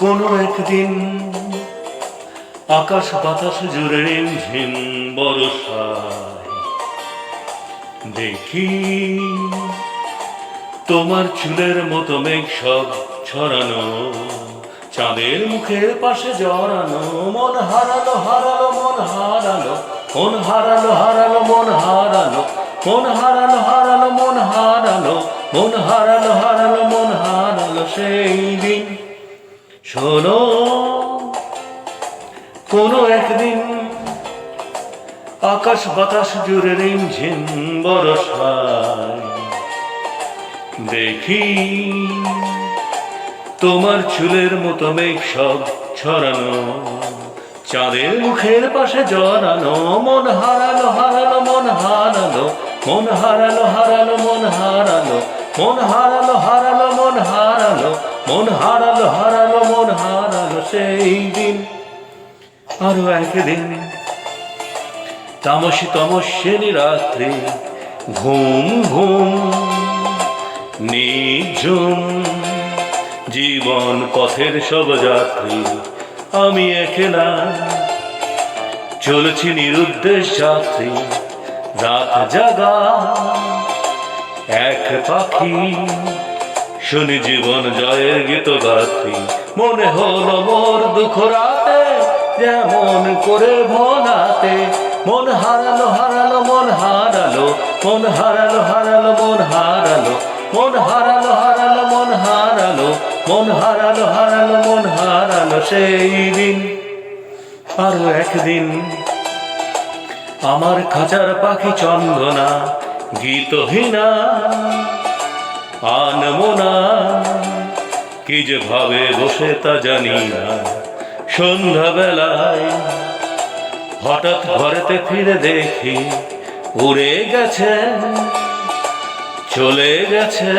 কোনো একদিন আকাশ বাতাস জুড়ে রিমঝিম বরসায় দেখি তোমার চুলের মতো মেঘ সব ছড়ানো, চাঁদের মুখের পাশে জড়ানো, মন হারালো হারালো, মন হারালো মন হারালো হারালো, মন হারালো মন হারালো হারালো, মন হারালো মন হারালো হারালো। সেই দিন, শোনো, কোনো একদিন আকাশ বাতাস জুড়ে রিমঝিম বরসায় দেখি তোমার চুলের মতো মেঘ সব ছড়ানো, চাঁদের মুখের পাশে জড়ানো, মন হারালো হারালো, মন হারালো মন হারালো হারালো, মন হারালো মন হারালো হারালো, মন হারালো। মন হারালো হারালো, মন হারালো সেই দিন। আরও একদিন তামসি তমস্যেনি রাত্রি ঘুম ঘুম নিঝুম জীবন পথের সব যাত্রী, আমি একলা। চলেছি নিরুদ্দেশ যাত্রী, রাত জাগা, এক পাখি। শুনি জীবন জয়ের গীত গাত্রী মনে হলো মোর দুঃখ রাতে, যেমন করে ভোলাতে। মন হারালো হারালো, মন হারালো মন হারালো হারালো, মন হারালো। মন হারালো হারালো, মন হারালো মন হারালো হারালো, মন হারালো সেই দিন। আরও একদিন আমার খাঁচার পাখি চন্দনা, গীতহীনা। আনমোনা কি যে ভাবে বসে তা জানি না। সন্ধ্যাবেলায় হঠাৎ ঘরেতে ফিরে দেখি উড়ে গেছে, চলে গেছে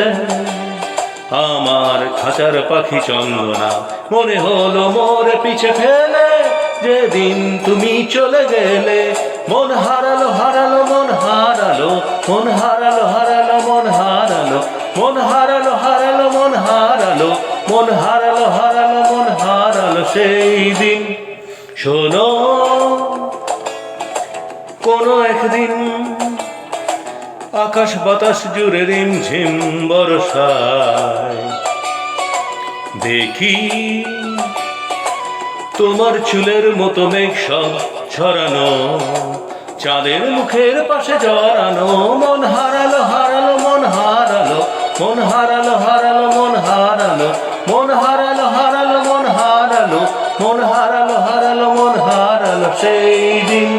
আমার খাঁচার পাখি চন্দনা। মনে হলো মোর পিছে ফেলে, যেদিন তুমি চলে গেলে, মন হারালো হারালো, মন হারালো মন হারালো হারালো, মন হারালো। মন হারালো হারালো, মন হারালো মন হারালো হারালো, মন হারালো সেই দিন। শোনো, কোনো একদিন আকাশ বাতাস জুড়ে রিমঝিম বরসায় দেখি তোমার চুলের মতো মেঘ সব ছড়ানো, চাঁদের মুখের পাশে জড়ানো, মন হারালো হারালো মন হারালো হারালো, মন হারালো মন হারালো হারালো, মন হারালো মন হারালো হারালো, মন হারালো, সেই দিন